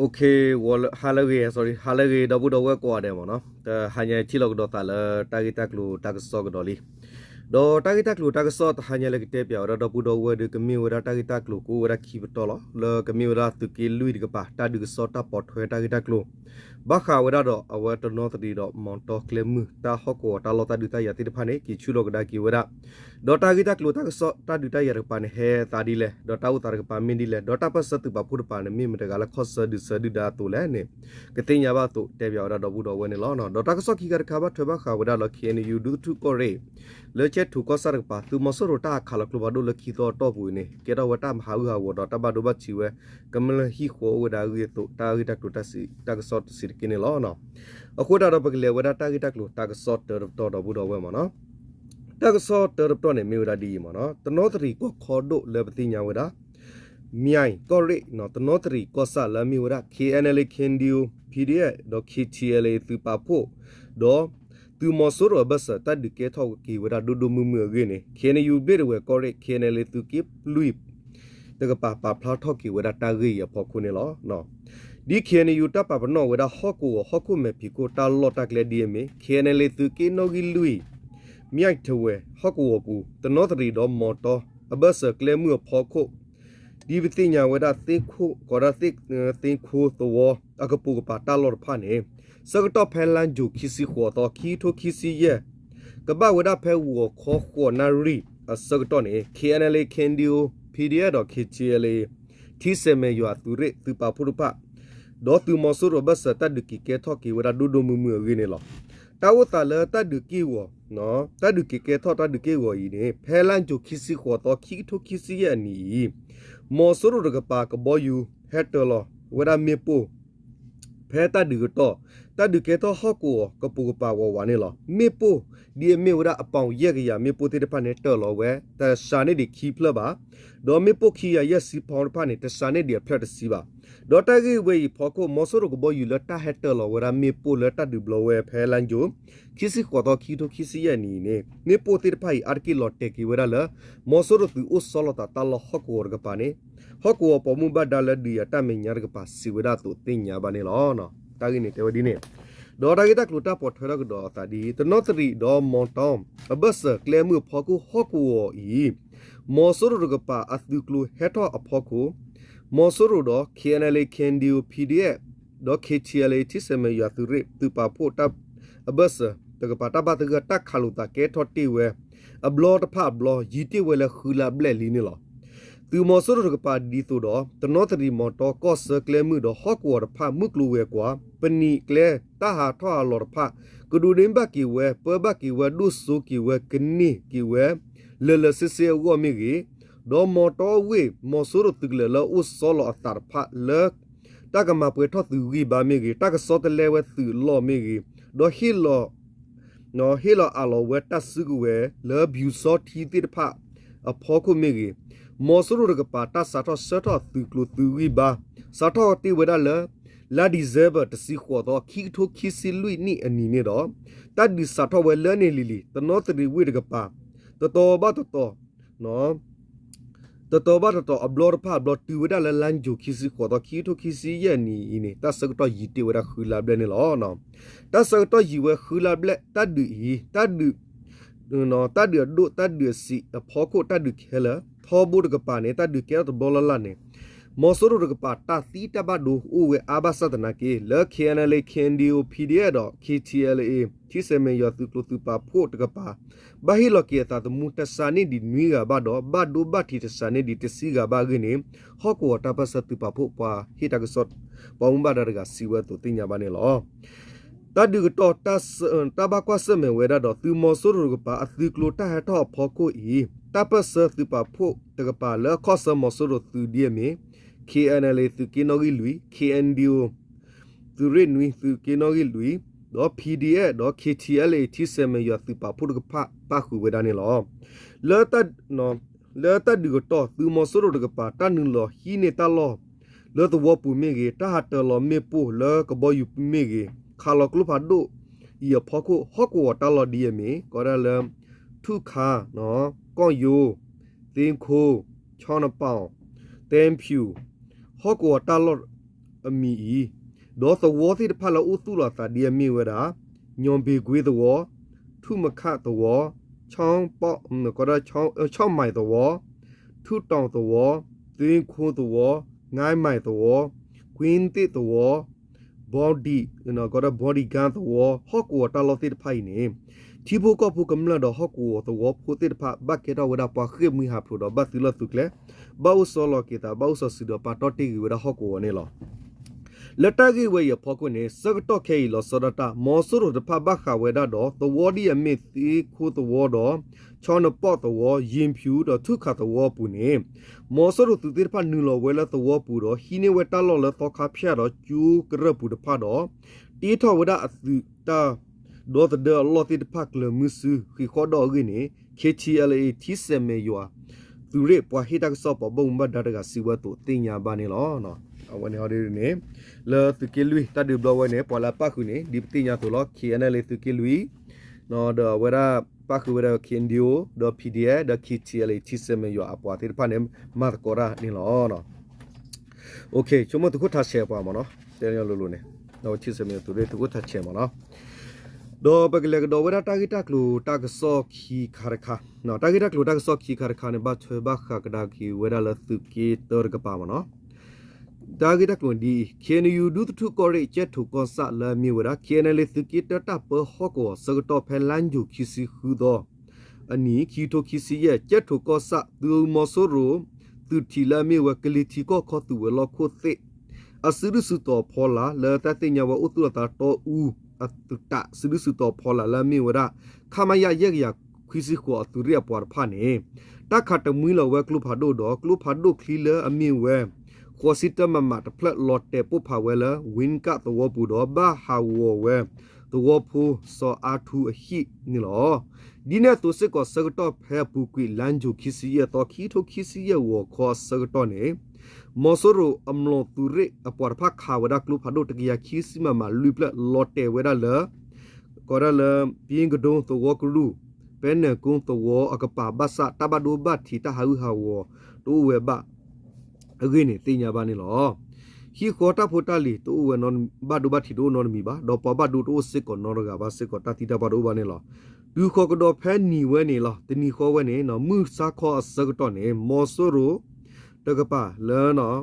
โอเควอลฮาเลเก sorry ฮาเลเกดับบูดับเวกว่าเดมเนาะแต่ฮันยัยชิลกดอตาลตากิตากลูตากซอกดอลีดอตากิตากลูตากซอฮันยัยเลกเตปยาดับบูดับเวดึกมีเวลาตากิตากลูกูเวลาคีบตอลเลกมีเวลาตุกิลุยดึกปะตาดึกซอตาปอดเวตากิตากลู ဘခါဝရတော့အဝတနောတဒီတော့မွန်တော့ကလမတာဟောကောတာလောတာဒီတရတိတဖာနေကီချူလောကဒါကီဝရဒေါ်တာဂီတက်လူတာကစောတာဒီတရရပါနေဟဲတာဒီလေဒေါ်တာဥတာရကပါမင်းဒီလေဒေါ်တာပစတုပဖုဒပါနေမိမတကလခော့ဆဒုဆဒုဒါတူလဲနေကတိညာဘတုတဲပြောရတော့ဘူးတော့ဝဲနေလောနော်ဒေါ်တာကစောကီကရခါဘထွဲဘခါဝရလခီအန်ယူဒူတူကိုရေလေချက်ထူကောဆာရပါသူမဆရတာခါလကလဘဒုလခီတော့တော့ဘူးနေကေတော့ဝတာမဟာဝဟာဝတော့တဘဒုဘချီဝဲကမလဟီခိုဝဒါရီတုတာရီတက်တူတစီတာကစောစီကင်းလောနော်အခုတော့ပကလေဝဒတာဂီတက်လို့တာကစောတော်တော့ဘူးတော့ဝဲမနော်တာကစောတော်တော့နေမြေဝဒဒီမနော်တနောတရီကိုခေါ်တို့လေပတိညာဝဒမြိုင်ကောရိနော်တနောတရီကောဆာလမီဝဒ KNL ခင်ဒီယို PDF တော့ KTLA သူပါဖို့တော့သူမဆိုးရဘစတတ်ဒီကေထောက်ကီဝဒဒူဒူမူမူရင်းနေ KNU ဘေရဝဲကောရိ KNL သူကိလူိတကပါပါဖလာထောက်ကီဝဒတာဂီရဖို့ခုနေလောနော် ဒီ KNU တပ်ပါပနောဝဒဟော့ကိုဟော့ကိုမေပီကိုတာလော့တက်လက်ဒီမေ KNL သူကိနိုဂီလူိမြိုက်ထဝဲဟော့ကိုပူတနောတရီတော့မော်တော်အဘစကလေမှုဖောခုဒီပတိညာဝဒသိခုကောရသိသိခုသောအကပူကပါတာလော့ဖာနေစကတော့ဖဲလန်ဂျူခီစီခေါ်တော့ခီထိုခီစီရဲ့ကပဝဒဖဲဝခေါ်ခေါ်နာရီအစကတော့နေ KNL ကန်ဒီယို PDF တော့ KCLA တီစမေယွာသူရသူပါဖုရပါ ဒေါ်သူမဆူရဘစတဒကီကေထောက်ကီဝဒဒူဒူမူမူရင်းနေလောတာဝတလတဒကီဝနော်တဒကီကေထောတဒကီဝဤနေဖဲလန်ဂျိုခီစီခေါ်တော့ခီထိုခီစီရဲ့နီမောဆူရကပါကဘောယူဟက်တလောဝဒမေပိုဖဲတဒကတော့တဒကေတော့ဟော့ကိုကပူကပါဝဝနေလောမေပိုဒီမေဝဒအပေါင်ရက်ကရမေပိုတေတဖာနေတော်လောဝဲတရှာနေဒီခီဖလပါဒေါ်မေပိုခီရရက်စီဖောင်းဖာနေတရှာနေဒီဖလက်တစီပါ ဒေါ်တာဂီဝေဖော်ကိုမောဆူရကဘောယူလတာဟက်တလောဝရမေပိုလတာဒီဘလဝဲဖဲလန်ဂျိုခီစီခေါ်တော့ခီတိုခီစီရနီနေမေပိုတေတဖိုင်အာကီလော့တေကီဝရလာမောဆူရသူဥဆောလတာတလဟော့ကိုရကပါနေဟော့ကိုပေါ်မှုဘတ်ဒါလဒီယတမင်ညာရကပါစီဝဒတုတင်ညာပါနေလောနော်တာဂီနေတေဝဒီနေဒေါ်ဒါဂီတကလူတာပေါ်ထွဲရကဒေါ်တာဒီတနော့တရီဒေါ်မွန်တောမ်အဘဆကလေမှုဖော်ကိုဟော့ကိုဤမောဆူရကပါအသဒူကလူဟက်တော့အဖော်ကို မော်ဆိုရိုတော့ KNL Kendio PDF တော့ KTLA တိစမေရသူရသူပါဖို့တပ်အဘစတကပါတပါတကတက်ခလူတာကဲထော်တီဝဲအဘလော့တဖဘလော့ရီတီဝဲလခူလာဘလက်လီနေလောသူမော်ဆိုရိုကပါဒီတူတော့တနောတရီမော်တော့ကော့ဆကလဲမှုတော့ဟော့ကော်ဖာမှုကလူဝဲကွာပနီကလဲတဟာထော်လော်ဖာကဒူဒင်ဘကီဝဲပဘကီဝဲဒုဆူကီဝဲကနီကီဝဲလလဆဆေဝမီဂီ ဒေါ်မော်တော်ဝေမော်ဆူရတုကလလဥဆောလအတာဖာလတကမပွေထောသူဂီဘာမီဂီတကစောတလဲဝဲသူလောမီဂီဒေါ်ဟီလောနော်ဟီလောအလောဝဲတဆုကဝဲလောဘျူစောတီတိတဖအဖောခုမီဂီမော်ဆူရကပါတာစာထောဆထောသူကလသူဂီဘာစာထောတီဝဲဒါလလာဒီဇေဘတစီခေါ်တော့ခီထိုခီစီလွိနိအနီနေတော့တတ်ဒီစာထောဝဲလဲနေလီလီတနောတရီဝိတကပါတတော်ဘတတော်နော် တတော်ဘာတော်အဘလော့ဖာဘလော့တူဝဒလလန်ဂျိုခီစီခေါ်တော့ခီတိုခီစီရဲ့နီနေတဆကတော့ယီတေဝဒခူလာဘလနေလောနော်တဆကတော့ယီဝခူလာဘလတတ်ဒူဟီတတ်ဒူနော်တတ်ဒူဒိုတတ်ဒူစီအဖောကိုတတ်ဒူခဲလာသောဘူဒကပါနေတတ်ဒူကဲတော့ဘောလလာနေ မောဆူရကပါတာသီတဘဒူဥဝဲအာဘဆဒနာကေလခေနလေခင်ဒီယို PDF တော့ KTLA တိစမေယသူကလသူပါဖို့တကပါဘာဟီလောကေတာတမူတဆာနေဒီနွေကဘာတော့ဘဒူဘတီတဆာနေဒီတစီကဘာဂင်းဟောကောတာပစတူပါဖို့ပါဟီတကဆော့ပေါင်းဘာဒရကစီဝဲတူတင်ညာပါနေလောတဒုကတော့တဆတဘကွာစမေဝဲတော့သူမောဆူရကပါအသီကလိုတာဟတော့ဖောကိုဤတပစတူပါဖို့တကပါလခော့ဆမောဆူရသူဒီမီ KNL သူကင်းနော်ကြီးလူ KNDO သူရနွီသူကင်းနော်ကြီးလူတော့ PDF တော့ KTL တီစမရသူပါဖုဒကဖပါခုဝဒနေလောလောတနော်လောတဒီကတော့သူမဆရဒကပါတန်နလောဟီနေတလောလောတဝပူမေကြီးတဟတလောမေပူလောကဘောယူမေကြီးခါလောကလုဖာဒိုဤဖခုဟောကောတလောဒီယမေကောရလမ်ထုခါနော်ကောယိုသင်ခိုချောင်းပေါင်တဲမ်ဖြူ ဟောကောတလောအမီဤဒေါ်သဝတိတဖလာဥသူလာတာဒီအမီဝရာညွန်ဘေကွေးသဝထုမခသဝချောင်းပေါ့ကောရချောင်းချောင်းမိုင်သဝထုတောင်သဝသင်းခိုးသဝငိုင်းမိုင်သဝကွင်းတိသဝ body you know got a body gun the war hok war ta lo ti phai ni thi bo ko phu kam la do hok war the war phu ti pha ba ke da wada pa khre mi ha phu do ba ti lo tu kle ba u so lo ke ta ba u so si do pa to ti gi wada hok war ni lo လက်တကြီးဝေရဖောက်ကွနေစကတော့ခဲလောစရတာမောဆရတဖဘခဝေဒတော့သဝဒီယမစ်တီခုသဝတော့ချောနပော့သဝရင်ဖြူတော့ထုခသဝပူနေမောဆရသူတိဖနူလောဝဲလသဝပူတော့ဟီနေဝတလောလသောခဖျားတော့ကျူကရပူတဖတော့တီထောဝဒအသူတာ ဒေါ်တဲ့လောတိတဖကလမစခိခေါ်တော့ဂိနေ KTLA တီစမေယွာသူရပွားဟိတက်ဆော့ပဘုံမတ်ဒါတကစီဝတ်တို့တင်ညာပါနေလောနော်အဝန်ဟော်ဒီနေလေသူကလူတဒဘလဝနေပေါ်လာပါခုနေဒီတင်ညာတို့လော KNL သူကလူနော်ဒဝရပါခုဝရ KNDO ဒ PDA ဒ KTL တီစမေယအပွားတိဖာနေမတ်ကောရာနေလောနော်โอเคချုံမတခုထားရှယ်ပါမနော်တဲရလို့လို့နေတော့တီစမေသူတွေတခုထား ချယ်မနော်ဒေါ်ပကလေဒေါ်ဝရတာဂီတက်လူတာကဆော့ခီခါရခါနော်တာဂီတက်လူတာကဆော့ခီခါရခါနေဘတ်ချွေဘခါကဒါကီဝရလသုကီတော်ကပါမနော်ဒါဂိတကွန်ဒီ KNU ဒုတထုကောရိချက်ထုကောဆာလာမီဝရာ KNL သကိတတပဟကောစကတော့ဖဲလန်ဂျူခီစီခူသောအနီခီတိုခီစီရဲ့ချက်ထုကောဆာသူမောဆိုရိုသူတီလာမီဝကလီတီကောခောသူဝလောခိုသေအစရုစုတော်ဖောလာလေတတိညာဝဥတုတာတောဦး အတုတစရုစုတော်ဖောလာလာမီဝရာခမယရက်ရခွီစီခောအသူရပွားဖာနေတခတ်တမွီလဝဲကလုဖာဒိုတော့ကလုဖာဒိုခလီလအမီဝဲခေါ်စစ်တမမတ်ဖလက်လော့တေပုဖာဝဲလာဝင်းကတဝပူတော့ဘာဟာဝဝဲတဝဖူစောအာထူအဟိနီလောဒီနေ့သူစစ်ကစကတော့ဖဲပူကွေလန်ဂျူခီစီရတော့ခီထိုခီစီရဝခေါ်စကတော့နေ မော်ဆိုရိုအမလောသူရအပေါ်ဖခါဝဒကလုဖာဒိုတကီယာခီစီမမလူပလက်လော့တေဝဲဒါလာကောရလပြင်းကဒုံတဝကလူပဲနကုံတဝအကပါဘဆတဘဒိုဘတ်ထီတဟာဝဟာဝတိုဝဲဘအဂိနေတင်ညာပါနေလောဟီခေါ်တာဖိုတာလီတူဝနွန်ဘဒူဘတ်တီဒိုနော်မီပါဒေါ်ပဘဒူတိုစစ်ကောနော်ရကဘာစစ်ကောတာတီတာဘဒူဘာနေလောဒူခေါ်ကတော့ဖဲနီဝဲနေလောတနီခေါ်ဝဲနေနော်မှုစာခေါ်အစကတော့နေမော်ဆိုရို တကပါလဲနော်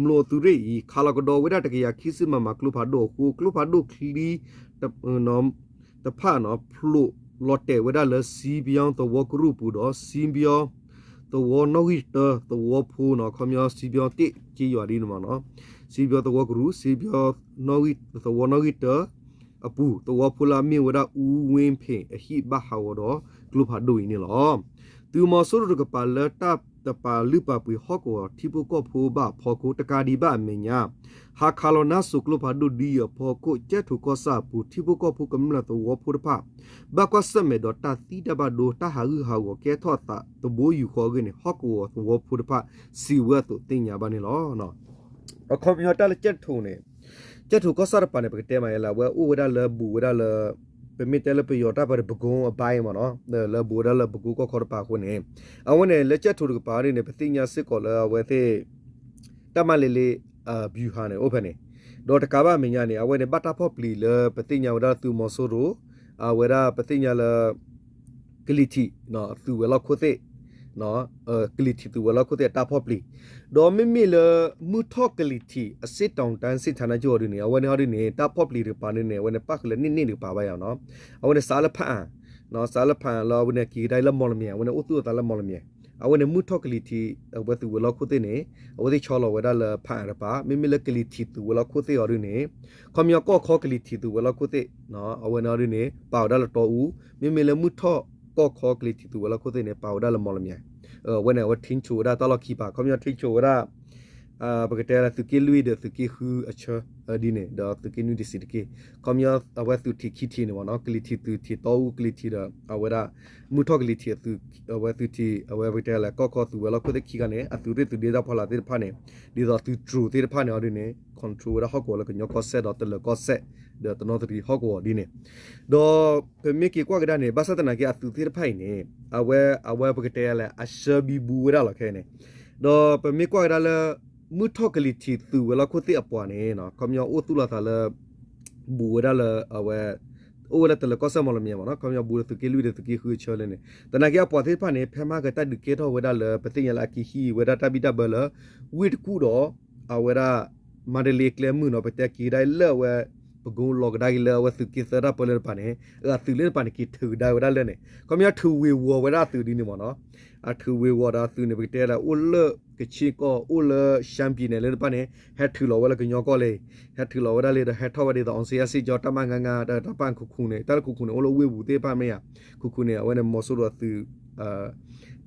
မလို့သူရိခါလကတော့ဝဲတကရခိစမမကလုဖာဒိုခုကလုဖာဒိုခလီတနော်တဖာနော်ဖလို့လော်တဲဝဲဒါလစီဘီယောင်းတဝကရုပူတော့စီဘီယောင်းတဝနောဟီတတဝဖူနော်ခမယစီပြောတိကြီးရွာဒီနမနော်စီပြောတဝကရူစီပြောနောဟီတဝနောဟီတအပူတဝဖူလာမီဝဒဥဝင်းဖေအဟိဘဟာဝတော့ဂလုဖာဒိုင်းနီလောသူမဆိုရကပါလတပ် တပါလူပပွေဟော့ကောတီပုကောဖိုးဘဖောကိုတကာဒီဘမညာဟာခါလိုနာဆုကလဖာဒူဒီယဖောကိုကျက်ထုကောစာပူတီပုကောဖိုကမလတဝဖုရဖဘကောစမေဒတာတီတဘဒိုတာဟာဟာဝကဲထောတာတဘိုးယူခေါ်ကနေဟော့ကောဝဖုရဖစီဝတ်တင်ညာပါနေလောနော်အခုမြတ်တလက်ကျက်ထုံနေကျက်ထုကောစာရပါနေပကတဲမရလာဝဲဥဝဒလဘူဝဒလ ပမီတယ်လပယောတာပါဘကုံအပိုင်းမနော်လဘူရလဘကူကခေါ်ပါခုနေအဝနဲ့လက်ချက်ထူကပါနေပတိညာစစ်ကောလဝဲသေးတမလေးလေးအဘျူဟာနေ open နေဒေါ်တကားပါမညာနေအဝဲနဲ့ဘတ်တာဖော့ပလီလပတိညာဝဒသူမောဆိုရိုအဝဲရာပတိညာလဂလီတီနော်သူဝဲလောက်ခိုသေး နော်အဲကလီတီသူဝဲလောက်ခိုသေးတာဖော့ပလီဒေါ်မီမီလမူထော့ကလီတီအစစ်တောင်တန်းစစ်ဌာနကျော်ရနေအဝဲနေဟောရနေတာဖော့ပလီရပါနေနေဝဲနေပတ်ကလနစ်နစ်ရပါပါရအောင်နော်အဝဲနေစားလဖန်နော်စားလဖန်လောဝဲနေကီတိုင်းလမော်လမြေဝဲနေဥတုတလမော်လမြေအဝဲနေမူထော့ကလီတီဝဲသူဝဲလောက်ခိုသေးနေအဝဲဒီချောလောဝဲဒါလဖန်ရပါမီမီလကလီတီသူဝဲလောက်ခိုသေးရနေကွန်မြကောခေါကလီတီသူဝဲလောက်ခိုသေးနော်အဝဲနော်ရနေပေါဒါလတော်ဦးမီမီလမူထော့ကောခေါကလီတီသူဝဲလောက်ခိုသေးနေပေါဒါလမော်လမြေเออ วันไหนว่าทิ้งชูได้ตลอดขีปาเขามีทิ้งชูได้อ่าปกติแล้วสุกี้ลุยเดสุกี้คืออเชเออดีเนี่ยเดสุกี้นูดิสิตกี้เขามีเอาไว้สุที่คิดทีเนี่ยว่าเนาะกลิทีตุที่โตกลิทีเดเอาไว้ได้มุทอกลิทีสุเอาไว้สุที่เอาไว้ปกติแล้วก็ก็สุเวลาก็ได้คิดกันเนี่ยอ่ะสุเรตุเดียดพอละเดียดพาเนี่ยดีดอสุทรูเดียดพาเนี่ยเอาดีเนี่ยคอนโทรลแล้วเขาก็แล้วก็ยกก็เซตดอตเลยก็เซตเ ดี๋ยวตอนนี้เขาก็ดีเนี่ยดอเป็นมีกี่กว่าก็ได้เนี่ยภาษาตะนากี่อ่ะสุที่พาเนี่ยเอาไว้เอาไว้ปกติแล้วอ่ะเชบีบูได้หรอแค่เนี่ยดอเป็นมีกว่าก็ได้แล้ว mu thokali thi tu wala ko ti apwa ne no kamya o tu la tha la bu da la awe o wala tala ko sa mo la mya no kamya bu tu ke lu de tu ke khu cho le ne ta na kya apwa the pha ne phe ma ka ta du ke tho wada la pati ya la ki hi wada ta bi ta ba la wit ku do awara madele kle mu no pete ki dai la we ပကုံလော ကဒါကီလာဝသုကိစရာပလပနေအသီလေပနေကိထူဒါဝဒါလဲနေကမြထူဝေဝဝရသူဒီနေမနော်အထူဝေဝဒါသူနေပတဲလာအိုလကချီကောအိုလရှမ်ပီနယ်လေပနေဟက်ထူလောဝလကညောကောလေဟက်ထူလောဝဒါလေဟက်ထောဝဒီတော့အောင်စီယာစီကြောတမငငါတပန်ခုခုနေတခုခုနေအိုလဝေဝူတေပါမေယခုခုနေဝနေမောဆိုရသူအာ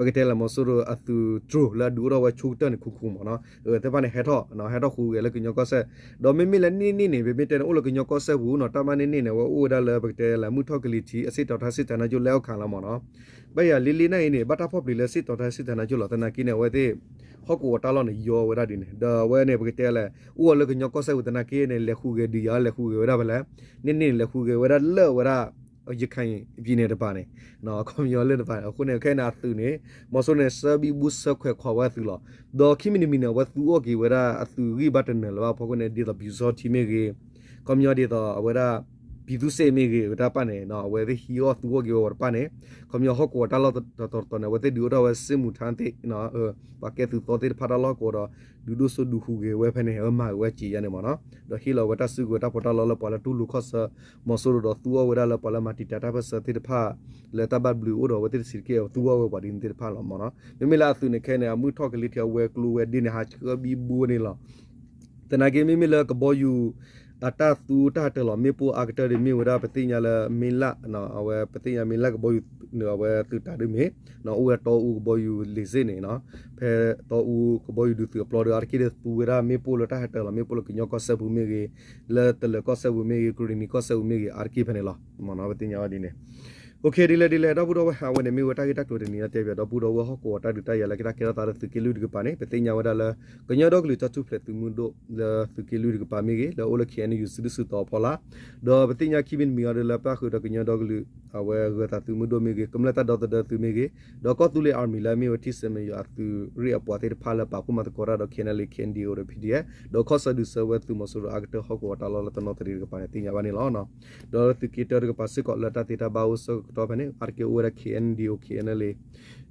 ပကတဲလာမဆိုရအသူဒရလာဒူရဝချူတန်ခုခုမနော်အဲတပန်ဟက်ထောနော်ဟက်ထောခုလေကညောကောဆက်ဒေါ်မီမီလနီနီနေဘေဘေတဲအိုလကညောကောဆက်ဘူးနော်တမနီနီနေဝအိုဒါလေပကတဲလာမှုထောက်ကလီတီအစစ်တော်ထားစစ်တနာကျလဲခံလာမနော်ဘယ်ရလီလီနိုင်နေဘတာဖော့ပလီလဲစစ်တော်ထားစစ်တနာကျလောတနာကိနေဝဲတဲ့ဟော့ကိုတာလောနေယောဝဲတာဒီနေဒါဝဲနေပကတဲလဲအိုလကညောကောဆက်ဝတနာကိနေလက်ခုကေဒီရလက်ခုကေဝဲတာဗလဲနိနိလက်ခုကေဝဲတာလဲဝဲတာ ရခိုင်ပြည်နယ်တပါနေနော်ကွန်မျောလက်တပါအခုနေခဲနာသူနေမဆိုနေဆဘီဘူးဆခွဲခွာဝဲသူလောဒေါ်ခိမီနီမီနဝသူအိုကေဝဲတာအသူဂီဘတ်တနယ်လောဖောကနေဒီတော့ဘီဇောတီမေကေကွန်မျောဒီတော့ဝဲတာ ပြည်သူစေမေကေဝဲတာပါနေနော်ဝဲဒီဟီယောသူအိုကေဝဲပါနေကွန်မျောဟောကောတာလောတော်တော်တော်နေဝဲတဲ့ဒီတော့ဝဲစမှုထန်တဲ့နော်အပါကဲသူတော်တဲ့ဖာတာလောကောတော့ဒူဒိုဆိုဒူဟူကေဝဲဖနေအမဝဲကြည်ရနေမနော်တော့ဟီလောဝဲတာစုကိုတာပေါ်တာလောလောပါလာတူလူခော့ဆာမဆိုတော့သူဝဲတာလောပါလာမတီတာတာဘဆတိတဖာလေတာဘတ်ဘလူးတော့ဝဲတဲ့စီကေသူဝဲပါ din တိတဖာလောမနော်မမလာသူနေခဲနေအမှုထောက်ကလေးတဝဲကလူဝဲဒီနေဟာချကဘီဘူနေလောတနာကေမမလာကဘောယူ အတာသူတာတလောမေပူအာကတရမီဝရပတိညာလမင်လာနော်အဝဲပတိညာမင်လာကဘောယူနော်ဝဲသူတာဒမေနော်ဝဲတော့ဦးကဘောယူလီစနေနော်ဖဲတော့ဦးကဘောယူဒူသူအပလော်ဒါအာကိဒပူဝရမေပူလတာဟတလမေပူလကညောကဆဘူမေကြီးလဲတလကဆဘူမေကြီးကရီနီကဆဘူမေကြီးအာကိဖနေလားမနော်ပတိညာဒီနေ โอเคဒီလေဒီလေတော့ဘူးတော့ဟာဝနေမီဝတာဂီတက်လို့နေရတဲ့ပြတော့ဘူးတော့ဟောကိုတာဒူတရလကတာကေတာတာသူကီလူဒီကပါနေပတိညာဝဒါလကညောတော့ကလူတတူဖလက်သူမှုတို့လသူကီလူဒီကပါမီကြီးလောအိုလခီအန်ယူစဒုစတော့ဖလာတော့ပတိညာခိဘင်မီရလပါခုတော့ကညောတော့ကလူ အဝဲဂတာသူမှုတို့မီကြီးကမလတာတော့တဲ့သူမီကြီးတော့ကောတူလေအာမီလာမီဝတိစမေယအသူရီအပွားတဲ့ဖာလပါခုမတ်ကောရာတော့ခင်လေခင်ဒီအိုရပီဒီတော့ခောဆဒုဆဝဲသူမဆိုအကတဟောကိုတာလောလတနောတရီကပါနေတင်ညာပါနေလောနော်တော့သူကီတာကပါစကောလတာတေတာဘာဝဆတော့ဖနေ arke ora KNDO KNL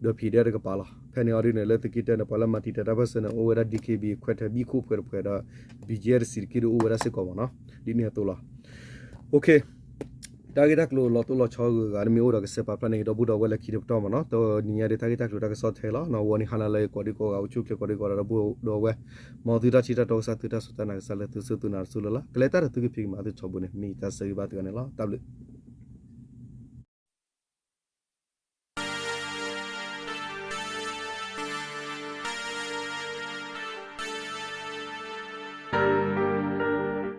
do pide ga pala phane ori ne le tikite ne pala mati ta bas ne ora DKB khwetha bi khu phwer phwer da BJR circuit ora se ko na di ne to la okay တာဂက်တက်လို့လော်တိုလော်ချောကဂါမီအိုဒါကစပပနေတော့ ဘူးတော့ဝဲလက်ခီတော့မနော်တော့ညရတဲ့တာဂက်တက်လို့တာကဆော့ထဲလာနော်ဝနီခလာလေကိုဒီကိုကချုကကိုဒီကိုရဘူးတော့ဝဲမော်တီတာချီတာတော့စတူတာစတနာဆလတူစတူနာဆူလလာကလေတာတူကဖိမာတူချဘုန်မီတာစေဘတ်ကနေလာတဘလ